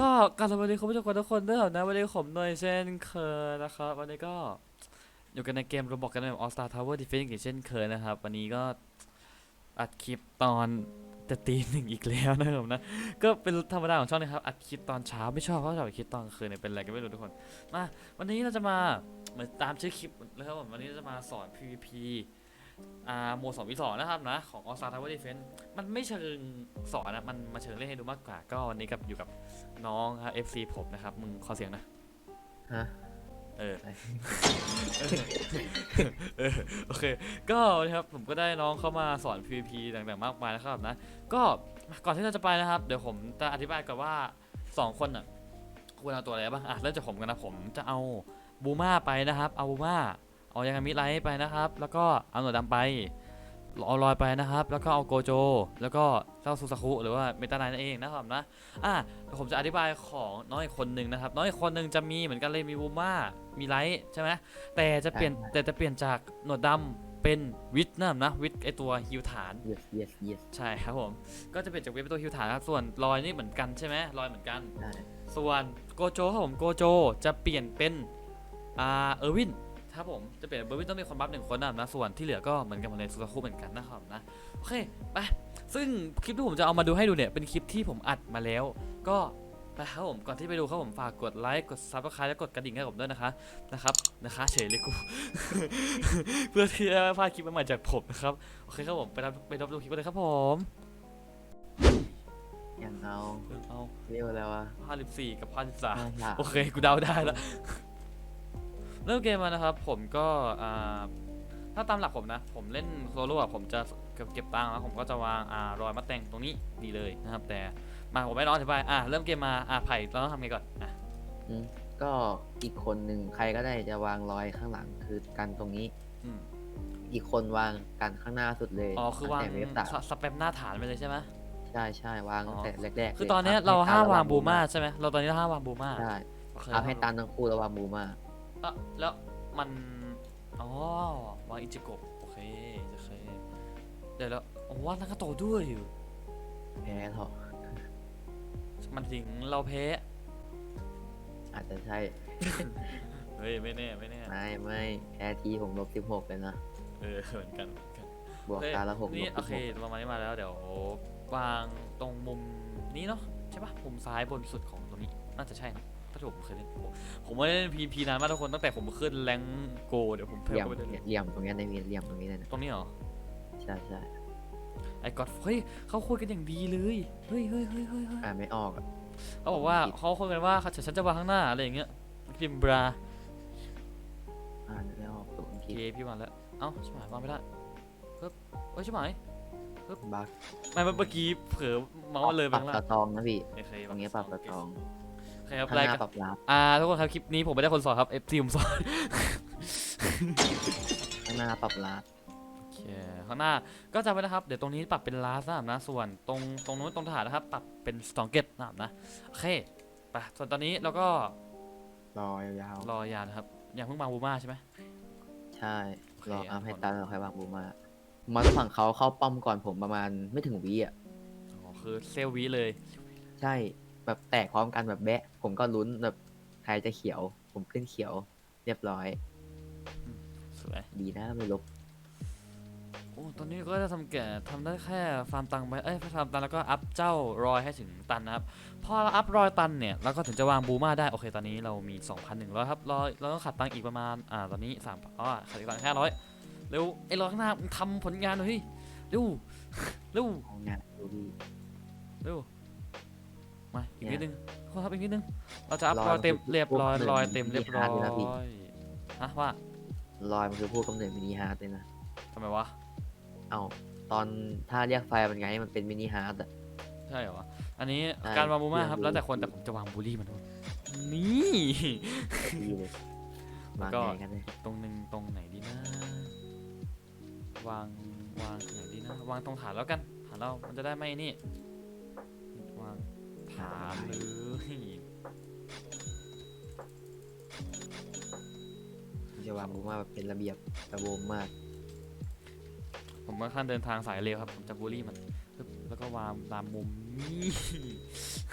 ก็การสวัสดีคุณผู้ชมทุกคนด้วยนะวันนี้ผมหน่อยเช่นเคยนะครับวันนี้ก็อยู่กันในเกมโรบอกกันใน All Star Tower Defense อีกเช่นเคยนะครับ วันนี้ก็อัดคลิปตอนจะตีหนึ่งอีกแล้วนะครับนะ ก็เป็นธรรมดาของช่องนะครับอัดคลิปตอนเช้าไม่ชอบเพราะชอบอัดคลิปตอนคืนเนี่ยเป็นอะไรก็ไม่รู้ทุกคนมาวันนี้เราจะมาเหมือนตามชื่อคลิปเลยครับผมวันนี้จะมาสอน PVP โหมดสองวิสองนะครับนะ ของ All Star Tower Defense มันไม่เชิงสอนนะ มันมาเชิงเล่นให้ดูมากกว่า ก็วันนี้กับอยู่กับน้องครับ FC ผมนะครับ มึงขอเสียงนะ ฮะ เออใช่เออ โอเค ก็นะครับผมก็ได้น้องเข้ามาสอน PVP ต่างๆมากมายนะครับนะ ก็ก่อนที่เราจะไปนะครับ เดี๋ยวผมจะอธิบายก่อนว่า 2 คนอะควรเอาตัวอะไรบ้างอะเริ่มจากผมกันนะผมจะเอาบูมาไปนะครับ เอาบูมา เอายังไงมิไลท์ไปนะครับ แล้วก็เอาหนวดดำไปเอาลอยไปนะครับ แล้วก็เอาโกโจ แล้วก็เจ้าซูซาคุหรือว่าเมตาไนนั่นเองนะครับนะอะเดี๋ยวผมจะอธิบายของน้องอีกคนหนึ่งนะครับ น้องอีกคนหนึ่งจะมีเหมือนกันเลยมีวูมามีไลท์ใช่ไหมแต่จะเปลี่ยนใช่แต่จะเปลี่ยนจากหนวดดำเป็นวิทนะครับนะวิทไอตัวฮิวฐาน yes yes yes ใช่ครับผมก็จะเปลี่ยนจากวิทเป็นตัวฮิวฐานครับส่วนลอยนี่เหมือนกันใช่ไหมลอยเหมือนกันใช่ส่วนโกโจครับผมโกโจจะเปลี่ยนเป็นอ่าเออร์วิน ครับผมจะเปลี่ยนเออร์วินต้องมีคนบัฟหนึ่งคนนะครับนะส่วนที่เหลือก็เหมือนกันหมดเลยซูซาคุเหมือนกันนะครับนะโอเคไปซึ่งคลิปที่ผมจะเอามาดูให้ดูเนี่ยเป็นคลิปที่ผมอัดมาแล้ว ก็ไปครับผมก่อนที่ไปดูครับผมฝากกดไลค์กดซับสไครต์และกดกระดิ่งให้ผมด้วยนะคะนะครับนะคะเฉยเลยกู เพื่อที่จะไม่พลาดคลิปใหม่ๆจากผมนะครับโอเคครับผมไปรับไปรับดูคลิปกันเลยครับผมยังเอาเออเอาเรียกว่าอะไรวะห้าสิบสี่กับห้าสิบสามห้าสามโอเค กูเดาได้แล้ว เริ่มเกมมานะครับ ผมก็อ่าถ้าตามหลักผมนะ ผมเล่นโซโล่อะผมจะเก็บเก็บตังค์แล้วผมก็จะวางอ่ารอยมะแตงตรงนี้ดีเลยนะครับ แต่มาผมไม่ร้อนอธิบายอะเริ่มเกมมาอะไผ่เราต้องทำไงก่อนอะอืมก็อีกคนหนึ่งใครก็ได้จะวางรอยข้างหลังคือกันตรงนี้ อืมอีกคนวางกันข้างหน้าสุดเลยอ๋อคือวางตั้แต่เว็บสามสสแปมหน้าฐานไปเลยใช่ไหม ใช่ใช่วางอ๋อ ตั้งแต่แรกๆคือลยตอนเนี้ยบเราให้ห้ามตันวางระบูมาใช่ไหมเราตอนนี้เราห้ามวางบูมาใช่โอเคเอาให้ตันทั้งคู่แล้ววางบูมาเอะแล้วมันอ๋อวางอิจิโกะโอเคโอเคเดี๋ยวแล้วอ๋อวางนากาโตะด้วยแพ้เถอะมันถึงเราแพ้อาจจะใช่ เฮ้ยไม่แน่ไม่แน่ไม่ไม่แพ้ทีผมลบสิบหกเลยนะ เออเหมือนกันเหมือนกันบวกเฮ้ยตาละหกลนี่บโอสิบเคหกประมาณนี้มาแล้วเดี๋ยววางตรงมุมนี้เนาะใช่ปะมุมซ้ายบนสุดของตรงนี้น่าจะใช่นะ ถ้าที่ผมเคยเล่นผมผมไม่ได้เล่นพีพีนานมากทุกคนตั้งแต่ผมขึ้นแรงโกเดี๋ยวผมเหลี่ยมเข้าไปเล่นเหลี่ยมตรงนี้ยในมีเหลี่ยมตรงนี้เลยนะตรงนี้เหรอใช่ใช่ไอ้กอดเฮ้ยเขาคุยกันอย่างดีเลยเฮ้ยเฮ้ยเฮ้ยเฮ้ยเฮ้ยอ่านไม่ออกอะเขาบอกว่าเขาคุยกันว่าฉันจะวางข้างหน้าอะไรอย่างเงี้ยพิมพ์บราอ่านไม่ออกตัวอังโอกฤเคพี่วางแล้วเอ้าชิบหายวางไม่ได้ปึ๊บเฮ้ยชิบหายบักไม่เมื่อกี้เผลอเมาส์มันเลยไปปรับข้างสล่างตรองนะพี่โอเคตรงนี้ปรับสตอง เคครับข้างหรายน้าการปรับลับอ่าทุกคนครับคลิปนี้ผมไม่ได้คนสอนครับ FC ผมสอนข้างหน้าปรับลับโอเคข้างหน้าก็จำไว้นะครับ เดี๋ยวตรงนี้ปรับเป็นลาสนะครับนะส่วนตรงตรงนู้นตรงฐานนะครับ ปรับเป็นสตองเกตนะครับนะโอเคไปส่วนตอนนี้เราก็รอยาวรอยานะครับอย่างเพิ่งมาบูมาใช่ไหม ๆใช่โอเครออัพให้ครับ ตันเราค่อยวางบูมามันฝั่งเขาเข้าป้อมก่อนผมประมาณไม่ถึงวิอะอ๋อคือเซลวีเลย ใช่ แบบแตกพร้อมกันแบบแบะ ผมก็ลุ้นแบบใครจะเขียว ผมขึ้นเขียว เรียบร้อย สวย ดีนะไม่ลบ โอ้ ตอนนี้ก็จะทำแก่ทำได้แค่ฟาร์มตังค์ไป เอ้ยฟาร์มตันแล้วก็อัพเจ้ารอยให้ถึงตันนะครับ พอเราอัพรอยตันเนี่ยเราก็ถึงจะวางบูมาได้ โอเค ตอนนี้เรามี 2,100 ครับรอยเราต้องขัดตังค์อีกประมาณ อ่า ตอนนี้3อ๋อขัดอีกตังค์แค่ร้อยเร็วไอ้รอยข้างหน้ามึงทำผลงานหน่อยเฮ้ยเร็วเร็ว เอางานดูดี เร็ว มาอีกเนี่นิยดนึงขอครับอีกนิดนึง เราจะอัพรรออยยเต็มมันคือเรียบร้อยพวกหนึ่งรอยเต็มเรียบร้อมีฮาร์ดด้วยนะพี่ยฮะว่ารอยมันคือผู้กำเนิดมินิฮาร์ดเลยนะทำไมวะ เอาตอนถ้าเรียกไฟมันไงมันเป็นมินิฮาร์ดอะ ใช่เหรอ อันนี้ใช่การวางบูมาครับเรียนรู้แล้วแต่คนแต่ผมจะวางบูลลี่มันด้วยนี่ ดีเลยแล้ววางก็ ไงกันเนี่ยตรงหนึ่งตรงไหนดีนะ วางวางไหนดีนะ วางตรงฐานแล้วกัน ฐานเรา มันจะได้ไม่นี่วาง ฐานเลยจะวางบูมาแบบเป็นระเบียบระบบมาก ผมค่อนข้างเดินทางสายเร็วครับผมจะบูลลี่มันปึ๊บแล้วก็วางตามมุมนี่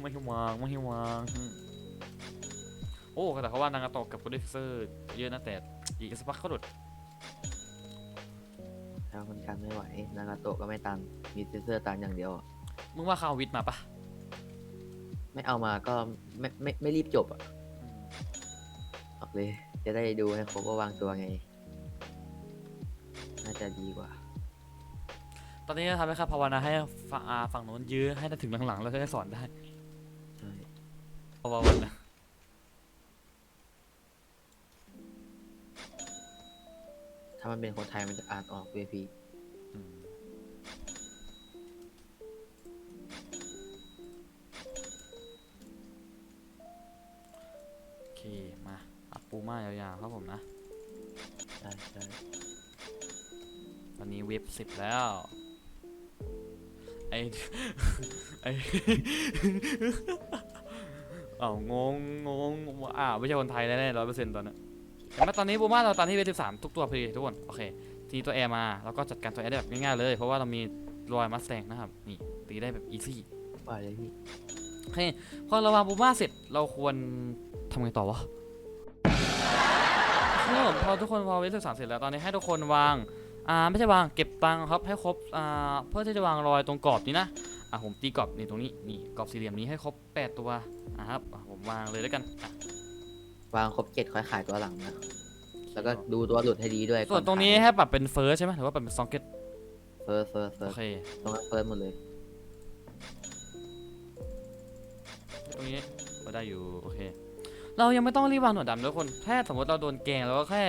ไม่ให้วางไม่ให้วางโอ้แต่เขาว่านางาโตะกับโปรดิวเซอร์เยอะนะแต่อีกสักพักเขาหลุดถ้ามันกันไม่ไหวนางาโตะก็ไม่ตันมีเซเซอร์ตันอย่างเดียวอะมึงว่าเขาเอาวิทย์มาปะ ไม่เอามาก็ไม่ไม่ไม่รีบจบอะอืมออกเลย จะได้ดูให้ครบว่าวางตัวไง น่าจะดีกว่า ตอนนี้ทำให้ครับภาวนาให้ฝั่งอาฝั่งโน้นยื้อให้ได้ถึงหลังๆ แล้วจะได้สอนได้ใช่เพราะว่าวันนะถ้ามันเป็นคนไทยมันจะอ่านออกเวยพี่ อืม ปูมายาวๆครับผมนะ ใช่ใช่ตอนนี้เว็บสิบแล้ว ไอไออ้าวงงงงอ่าวไม่ใช่คนไทยแน่ๆร้อยเปอร์เซ็นต์ตอนนี้เห็นไหมตอนนี้บูมาเราตอนที่เว็บสิบสามทุกตัวพอดีทุกคน โอเค ทีนี้ตัวแอร์มาเราก็จัดการตัวแอร์ได้แบบง่ายๆเลย เพราะว่าเรามีรอยมัสแตงนะครับ นี่ ตีได้แบบอีซี่ว่าเลยพี่โอเคพอเราวางบูมาเสร็จเราควรทำไงต่อวะ ครับผมพอทุกคนวางเว็บสิบสามเสร็จแล้วตอนนี้ให้ทุกคนวางอ่าไม่ใช่วางเก็บตังค์ครับให้ครบอ่าเพื่อที่จะวางรอยตรงกรอบนี้นะอะผมตีกรอบนี่ตรงนี้นี่กรอบสี่เหลี่ยมนี้ให้ครบแปดตัวอะครับอะผมวางเลยแล้วกันอะวางครบเจ็ดค่อยขายตัวหลังนะแล้วก็ดูตัวหลุดให้ดีด้วยส่วนตรงนี้ให้ปรับเป็นเฟิร์สใช่ไหมหรือว่าปรับเป็นซองเก็ตเฟิร์สเฟิร์สเฟิโอร์สเคตรงนั้นเฟิร์สหมดเลยตรงนี้ก็ได้อยู่โอเค เรายังไม่ต้องรีบวางหนวดดำทุกคนแค่สมมติเราโดนแกงเราก็แค่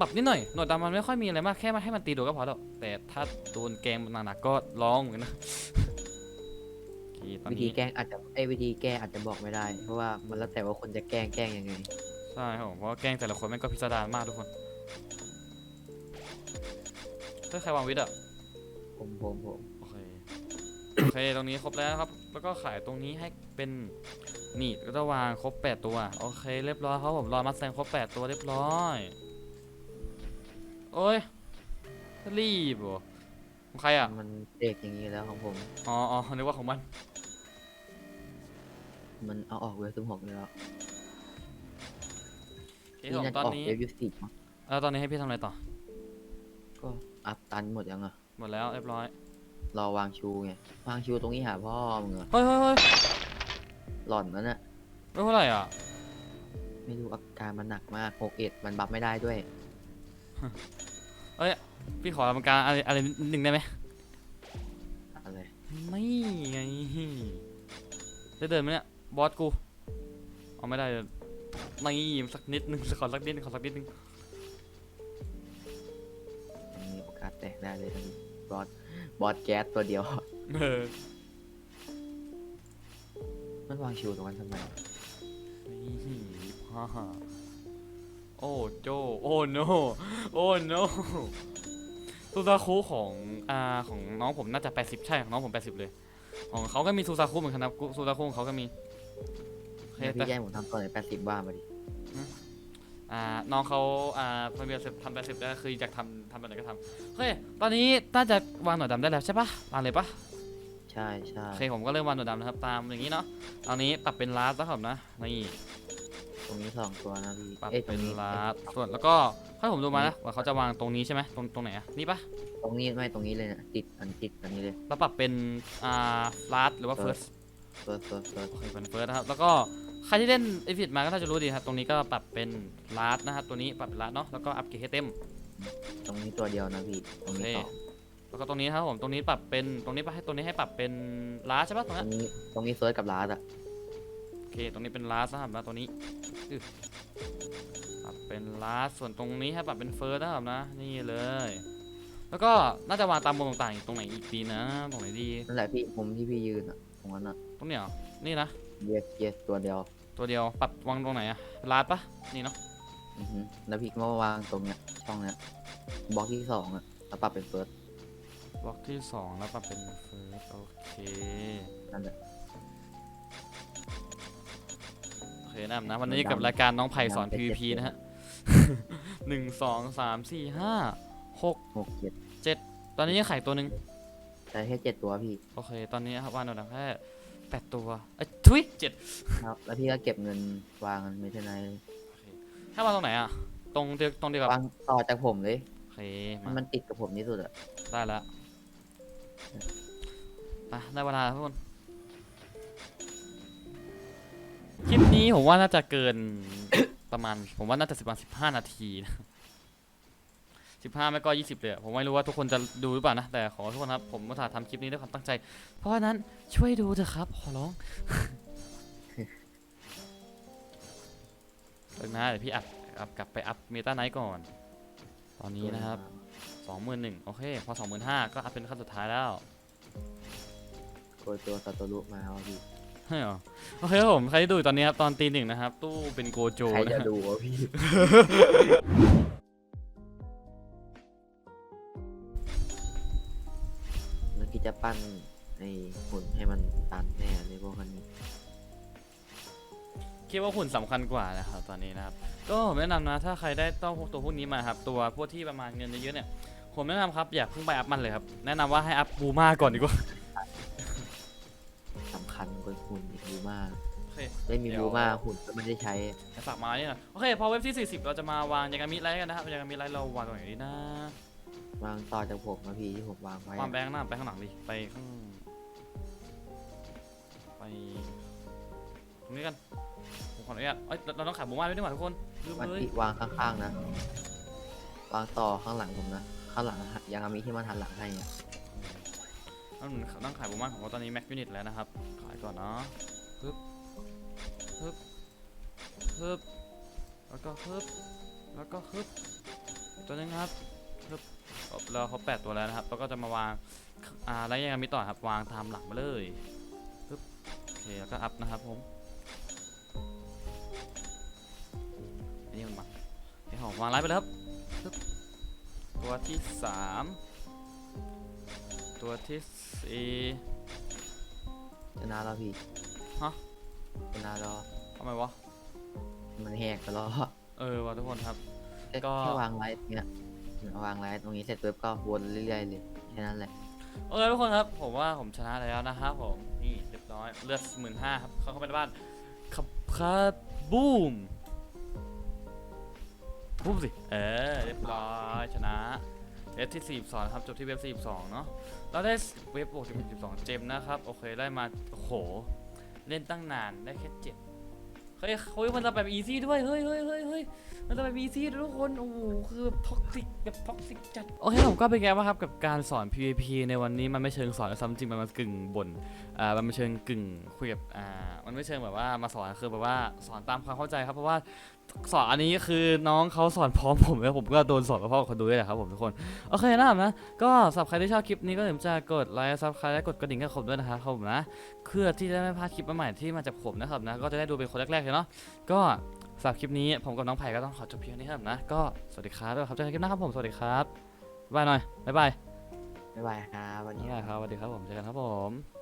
ปรับนิดหน่อยหนวดดำมันไม่ค่อยมีอะไรมากแค่มาให้มันตีโดนก็พอแล้วแต่ถ้าโดนแกงหนักๆก็ร้องเหมือนกันนะโอเคตอนวิธีนี้แกล้งอาจจะไอ้ยวิธีแก้อาจจะบอกไม่ได้ เพราะว่ามันแล้วแต่ว่าคนจะแกล้งแกล้งยังไง ใช่ครับผมเพราะว่าแกล้งแต่ละคนแม่งก็พิสดารมากทุกคนถ้าใครวางวิทย์อะผมผมผมโอเค โอเค ตรงนี้ครบแล้วนะครับ แล้วก็ขายตรงนี้ให้เป็น นี่ก็จะวางครบ 8 ตัว โอเค เรียบร้อยครับผมรอมาแซงครบ 8 ตัวเรียบร้อย โอ้ย รีบเหรอของใครอะ มันเด็กอย่างนี้แล้วของผม อ๋ออ๋อนึกว่าของมัน มันเอาออกเวลสิบหกแล้วโอเคนี่ผมน่าตจะอนออกนี้เวลยี่สิบมั้งแล้วตอนนี้ให้พี่ทำอะไรต่อ ก็อัพตันหมดยังอะหมดแล้วเรียบร้อย รอวางชูไง วางชูตรงนี้หาพ่อมึงเหรอ เฮ้ยเฮ้ยเฮ้ย หล่อนนั่นน่ะไม่เท่าไหร่อะ ไม่รู้อาการมันหนักมากหกเอ็ดมันบัฟไม่ได้ด้วยพี่ขอทำการอะไรอะไรนิดนึงได้ไหมอะไรไม่ไงได้เดินไหมเนี่ย บอสกู เอาไม่ได้เลยไม่สักนิดนึงขอสักนิดนึงขอสักนิดนึงมีโอกาสแตกได้เลยทั้งบอสบอสแก๊สตัวเดียว เออ มันวางชูตรงนั้นทำไมนี่ฮ่าฮ่าโอ้โจโอ้โนโอ้โนซูซาคุของอ่าของน้องผมน่าจะ 80 ใช่ของน้องผม 80 เลย ของเขาก็มีซูซาคุเหมือนกันนะซูซาคุของเขาก็มีโอเคงั้นแต่พี่แจ้งผมทำก่อนเลยแปดสิบว่ามาดิอ่าน้องเขาอ่าพอมีเสร็จทำไปเสร็จแล้วคืออยากทำทำแบบไหนก็ทำโอเคตอนนี้น่าจะวางหนวดดำได้แล้วใช่ปะวางเลยปะใช่ใช่โอเคผมก็เริ่มวางหนวดดำนะครับ ตามอย่างนี้เนาะตอนนี้ปรับเป็นลาสแล้วครับนะนี่ตรงนี้สองตัวนะพี่ปรับเอ้ยตรเป็งนนี้ลาสส่วนแล้วก็ถ้าผมดูมานะว่าเขาจะวางตรงนี้ใช่ไหมตรงตรงไหนอะนี่ปะตรงนี้ไม่ตรงนี้เลยนะติดอันติดอันนี้เลยแล้วปรับเป็นอ่าลาสหรือว่าเฟิร์ส เฟิร์สเฟิร์สเฟิร์สโอเคเป็นเฟิร์สนะครับ แล้วก็ใครที่เล่นเอฟิตมาก็น่าจะรู้ดีครับ ตรงนี้ก็ปรับเป็นลาสนะครับ ตัวนี้ปรับเป็นลาสเนาะ แล้วก็อัพเกรดให้เต็ม ตรงนี้ตัวเดียวนะพี่ ตรงนี้โอเคสอง แล้วก็ตรงนี้นะครับผมตรงนี้ปรับเป็นตรงนี้ปะให้ตรงนี้ให้ปรับเป็นลาสใช่ปะตรงตรนั้น งนี้ตรงนี้เฟิร์สกับลาสอะโอเค ตรงนี้เป็นลาสนะครับนะตัวนี้อึ๊ะปรับเป็นลาสส่วนตรงนี้ให้ปรับเป็นเฟิร์สนะครับนะ นี่เลย แล้วก็น่าจะวางตามมุมต่างๆอีกตรงไหนอีกดีนะ ตรงไหนดี นั่นแหละพี่มุมที่พี่ยืนอะตรงนั้นอะตรงเนี้ยเหรอ นี่นะ เยสเยสตัวเดียวตัวเดียว ปรับวางตรงไหนอะลาสปะนี่เนาะ อือฮึแล้วพี่ก็มาวางตรงเนี้ยช่องเนี้ยบล็อกที่สองอะแล้วปรับเป็นเฟิร์ส บล็อกที่สองแล้วปรับเป็นเฟิร์สโอเคนั่นแหละ โอเคนะครับนะวันนี้กับรายการน้องไผ่สอน PVP นะฮะ หนึ่งสองสามสี่ห้าหกหกเจ็ดตอนนี้ยังไข่ตัวหนึ่งใช้แค่เจ็ดตัวพี่โอเค ตอนนี้ครับวางหนวดดำแค่แปดตัวเอ้ยทุยเจ็ดครับแล้วพี่ก็เก็บเงินวางไม่ใช่ไหนถ้าวางตรงไหนอะตรงเดียวตรงเดียวกับวางต่อจากผมเลย โอเคให้มามันติดกับผมที่สุดอะได้แล้ว ไปได้เวลาแล้วทุกคนคลิปนี้ผมว่าน่าจะเกินประมาณ ผมว่าน่าจะสิบประมาณสิบห้านาทีนะสิบห้าไม่ก็ยี่สิบเลยผมไม่รู้ว่าทุกคนจะดูหรือเปล่านะ แต่ขอทุกคนครับ ผมมาถ่ายทำคลิปนี้ด้วยความตั้งใจ เพราะฉะนั้นช่วยดูเถอะครับ ขอร้องเดี๋ยวนะเดี๋ยวพี่อัดอัพกลับไปอัพเมตาไนท์ก่อน ตอนนี้นะครับ สองหมื่นหนึ่งโอเค พอสองหมื่นห้าก็อัพเป็นขั้นสุดท้ายแล้วโกยตัวซาโตรุมาเอาพี่ใช่เหรอโอเคครับผมใครที่ดูอยู่ตอนนี้ครับตอนตีหนึ่งนะครับ ตู้เป็นโกโจใครนะจะฮะดูวะพี่ เมื่อกี้จะปั้นไอ้หุ่นให้มันตันแน่เลยพวกคนนี้ คิดว่าหุ่นสำคัญกว่านะครับตอนนี้นะครับ ก็ผมแนะนำนะถ้าใครได้ต้องพวกตัวพวกนี้มาครับตัวพวกที่ประมาณเงินเยอะๆเนี่ย ผมแนะนำครับอย่าเพิ่งไปอัพมันเลยครับ แนะนำว่าให้อัพบูมาก่อนดีกว่า สำคัญกว่าหุ่นอีกบูมาโอเคไม่มีเดี๋ยว บูมาหุ่นก็ไม่ได้ใช้จะฝากมาเนี่ยนะโอเค พอเว็บที่ 40 เราจะมาวางยางามิไลท์กันนะครับยางามิไลท์เราวางตรงไหนดีนะวางต่อจากผมมาพี่ที่ผมวางไว้วางแบงค์หน้าไปข้างหลังดิไปข้างไปตรงนี้กันผมขออนุญาตเอ้ยเราเราต้องขายบูมาด้วยดีกว่าทุกคนลืมมันเลย ที่วางข้างๆนะ วางต่อข้างหลังผมนะ ข้างหลังยังมีที่มันหันหลังให้อะนั่นต้องขายบูมาของเราตอนนี้แม็กยูนิตแล้วนะครับ ขายก่อนเนาะปึ๊บปึ๊บปึ๊บแล้วก็ปึ๊บแล้วก็ปึ๊บอีกตัวนึงครับปึ๊บครบแล้วครบแปดตัวแล้วนะครับแล้วก็จะมาวางอ่าแล้วยังมีต่อครับวางตามหลังมาเลยปึ๊บโอเคแล้วก็อัพนะครับผมอันนี้มันมาไอ้หอมวางไลฟ์ไปแล้วครับปึ๊บ ตัวที่สามตัวที่สี่ชนะแล้วพี่ฮะชนะแล้วทำไมวะ มันแหกไปแล้วเออว่ะทุกคนครับแค่ก็แค่วางไลท์ตรงเนี้ยวางไลท์ตรงนี้เสร็จปุ๊บก็วนเรื่อยๆเลยแค่นั้นแหละโอเคทุกคนครับ ผมว่าผมชนะแล้วนะครับผมนี่เรียบร้อยเลือดหมื่นห้าครับ เข้าเข้าไปในบ้านขับคาบูม บูมสิ เออ เรียบร้อย ชนะเอสที่ 42 ครับ จบที่เว็บ 42 เนาะเราได้เว็บบวก42เจมนะครับ โอเค ได้มา โอ้โห เล่นตั้งนาน ได้แค่เจ็ดเฮ้ยเฮ้ยมันจะแบบอีซี่ด้วย เฮ้ยเฮ้ยเฮ้ยเฮ้ยมันจะแบบอีซี่ทุกคน โอ้โห คือท็อกซิกแบบท็อกซิกจัด โอเคผมก็เป็นไงบ้างครับ กับการสอน PVP ในวันนี้ มันไม่เชิงสอนซ้ำจริง มันมากึ่งบ่น มันไม่เชิงกึ่งคุยกับอ่ามันไม่เชิงแบบว่ามาสอนคือแบบว่าสอนตามความเข้าใจครับเพราะว่าสอนอันนี้คือน้องเขาสอนพร้อมผมแล้วผมก็โดนสอนกับพ่อคนดูด้วยแหละครับผมทุกคนโอเคนะครับนะก็สำหรับใครที่ชอบคลิปนี้ก็อย่าลืมจะกดไลค์ซับสไครต์และกดกระดิ่งให้ผมด้วยนะครับผมนะเพื่อที่จะไม่พลาดคลิปใหม่ๆที่มาจากผมนะครับนะก็จะได้ดูเป็นคนแรกๆเลยเนาะก็สำหรับคลิปนี้ผมกับน้องไผ่ก็ต้องขอจบเพียงเท่านี้ครับนะก็สวัสดีครับด้วยครับเจอกันคลิปหน้าครับผมสวัสดีครับบ๊ายบายหน่อยบ๊ายบายบ๊ายบายครับวันนี่นี้แหละครับสวัสดีครับผมเจอกันครับผม